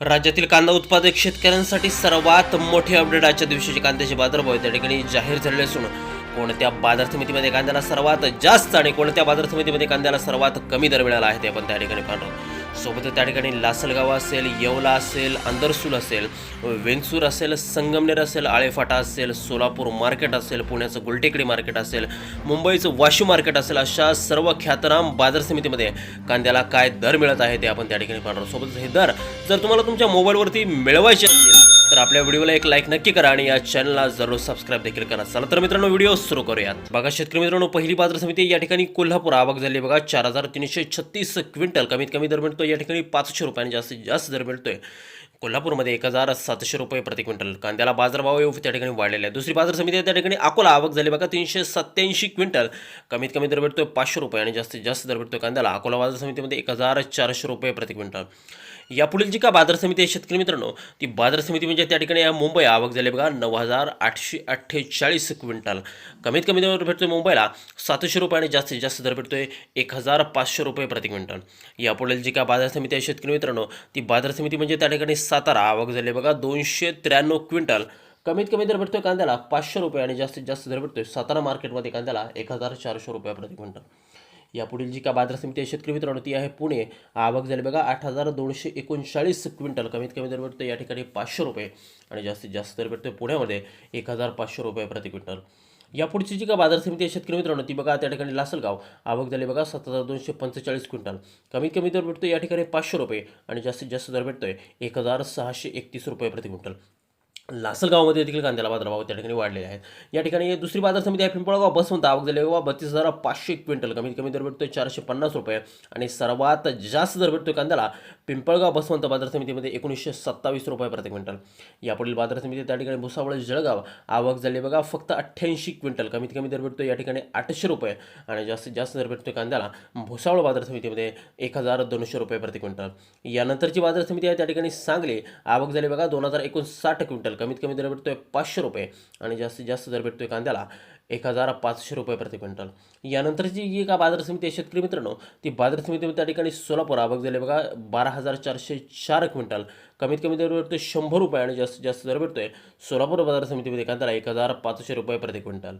राज्यातील कांदा उत्पादक शेतकऱ्यांसाठी सर्वात मोठे अपडेट आजच्या दिवशीचे कांद्याचे बाजारभाव त्या ठिकाणी जाहीर झालेले असून कोणत्या बाजार समितीमध्ये कांद्याला सर्वात जास्त आणि कोणत्या बाजार समितीमध्ये कांद्याला सर्वात कमी दर मिळाला आहे ते आपण त्या ठिकाणी पाहतो सोबत सोबतच त्या ठिकाणी लासलगाव असेल येवला असेल अंदरसूल असेल वेंगसूर असेल संगमनेर असेल आळेफाटा असेल सोलापूर मार्केट असेल पुण्याचं गुलटेकडी मार्केट असेल मुंबईचं वाशू मार्केट असेल अशा सर्व ख्यातनाम बाजार समितीमध्ये कांद्याला काय दर मिळत आहे ते आपण त्या ठिकाणी पाहणार सोबतच हे दर जर तुम्हाला तुमच्या मोबाईलवरती मिळवायचे असतील तर आपल्या व्हिडिओला एक लाईक नक्की करा आणि या चॅनलला जरूर सबस्क्राईब देखील करा. चला तर मित्रांनो व्हिडिओ सुरू करूयात. बघा शेतकरी मित्रांनो पहिली बाजार समिती या ठिकाणी कोल्हापूर आवक झाली बघा चार हजार तीनशे छत्तीस क्विंटल कमीत कमी दर मिळतो या ठिकाणी पाचशे रुपयांनी जास्तीत जास्त दर मिळतोय. कोल्हापूरमध्ये एक हजार सातशे रुपये प्रति क्विंटल. कांद्याला बाजारभाव त्या ठिकाणी वाढलेला आहे दुसरी बाजार समिती त्या ठिकाणी अकोला आवक झाली बघा तीनशे सत्त्याऐंशी क्विंटल कमीत कमी दर भेटतोय पाचशे रुपये आणि जास्तीत जास्त दर भेटतोय कांद्याला. अकोला बाजार समितीमध्ये एक हजार चारशे रुपये प्रति क्विंटल. यापुढील जी का बाजार समिती आहे शेतकरी मित्रांनो ती बाजार समिती म्हणजे त्या ठिकाणी या मुंबई आवक झाली बघा नऊ हजार आठशे अठ्ठेचाळीस क्विंटल. कमीत कमी दर भेटतोय मुंबईला सातशे रुपये आणि जास्तीत जास्त दर भेटतोय एक हजार पाचशे रुपये प्रति क्विंटल. यापुढील जी का बाजार समिती आहे शेतकरी मित्रांनो ती बाजार समिती म्हणजे त्या ठिकाणी सातारा आवक झाली बघा दोनशे त्र्याण्णव क्विंटल. कमीत कमी दर भेटतोय कांद्याला पाचशे रुपये आणि जास्तीत जास्त दर भेटतोय सातारा मार्केटमध्ये कांद्याला एक हजार चारशे रुपये प्रति क्विंटल. यापुढील जी का बाजार समिती आहे शेतकरी मित्रांनो ती आहे पुणे. आवक झाली बघा आठ हजार दोनशे एकोणचाळीस क्विंटल. कमीत कमी दर भेटतो या ठिकाणी पाचशे रुपये. आणि जास्तीत जास्त दर भेटतो पुण्यामध्ये एक हजार पाचशे रुपये प्रति क्विंटल. यापुढची जी का बाजार समिती आहे शेतकरी मित्रांनो ती बघा त्या ठिकाणी लासलगाव. आवक झाली बघा सात हजार दोनशे पंचेचाळीस क्विंटल. कमीत कमी दर भेटतो या ठिकाणी पाचशे रुपये. आणि जास्तीत जास्त दर भेटतोय एक हजार सहाशे एकतीस रुपये प्रति क्विंटल. लासलगावमध्ये देखील कांद्याला बाजारभाव त्या ठिकाणी वाढलेले आहेत. या ठिकाणी दुसरी बाजार समिती आहे पिंपळगाव. बसवंत आवक झाली बघा बत्तीस हजार पाचशे क्विंटल. कमीत कमी दर भेटतोय चारशे पन्नास रुपये. आणि सर्वात जास्त दर भेटतोय कांद्याला पिंपळगाव बसवंत बाजार समितीमध्ये एकोणीसशे सत्तावीस रुपये प्रति क्विंटल. यापुढील बाजार समिती त्या ठिकाणी भुसावळ जळगाव आवक झाली बघा फक्त अठ्ठ्याऐंशी क्विंटल. कमीत कमी दर भेटतो या ठिकाणी आठशे रुपये. आणि जास्तीत जास्त दर भेटतोय कांद्याला भुसावळ बाजार समितीमध्ये एक हजार दोनशे रुपये प्रति क्विंटल. यानंतरची बाजार समिती आहे त्या ठिकाणी सांगली. आवक झाली बघा दोन हजार एकोणसाठ क्विंटल. कमीत कमी दर भेटतो आहे पाचशे रुपये आणि जास्तीत जास्त दर भेटतो आहे कांद्याला एक हजार पाचशे रुपये प्रति क्विंटल. यानंतरची जी का बाजार समिती आहे शेतकरी मित्रांनो ती बाजार समिती त्या ठिकाणी सोलापूर आवक झाली. बघा बारा हजार चारशे चार क्विंटल. कमीत कमी दर भेटतो शंभर रुपये आणि जास्तीत जास्त दर भेटतो आहे सोलापूर बाजार समितीमध्ये कांद्याला एक हजार पाचशे रुपये प्रति क्विंटल.